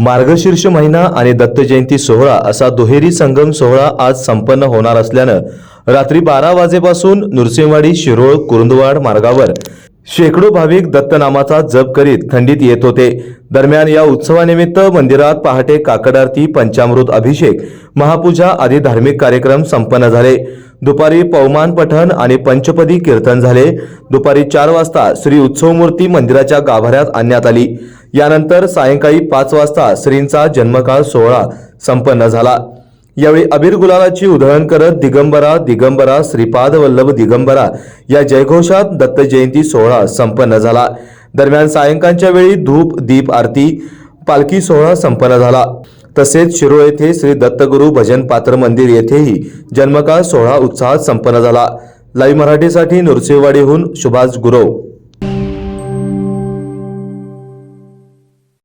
मार्गशीर्ष महिना आणि दत्त जयंती सोहळा असा दुहेरी संगम सोहळा आज संपन्न होणार असल्यानं रात्री बारा वाजेपासून नृसिंहवाडी शिरोळ कुरुंदवाड मार्गावर शेकडो भाविक दत्तनामाचा जप करीत खंडित येत होते. दरम्यान या उत्सवानिमित्त मंदिरात पहाटे काकड आरती पंचामृत अभिषेक महापूजा आदी धार्मिक कार्यक्रम संपन्न झाले. दुपारी पवमान पठण आणि पंचपदी कीर्तन झाले. दुपारी चार वाजता श्री उत्सवमूर्ती मंदिराच्या गाभाऱ्यात आणण्यात आली. यानंतर सायंकाळी पाच वाजता श्रींचा जन्मकाळ सोहळा संपन्न झाला. यावेळी अबीर गुलालाची उधळण करत दिगंबरा दिगंबरा श्रीपाद वल्लभ दिगंबरा या जयघोषात दत्त जयंती सोहळा संपन्न झाला. दरम्यान सायंकाळच्या वेळी धूप दीप आरती पालखी सोहळा संपन्न झाला. तसेच शिरोळ येथे श्री दत्तगुरू भजन पात्र मंदिर येथेही जन्मकाळ सोहळा उत्साहात संपन्न झाला. लाईव्ह मराठीसाठी नृसिंहवाडीहून सुभाष गुरव.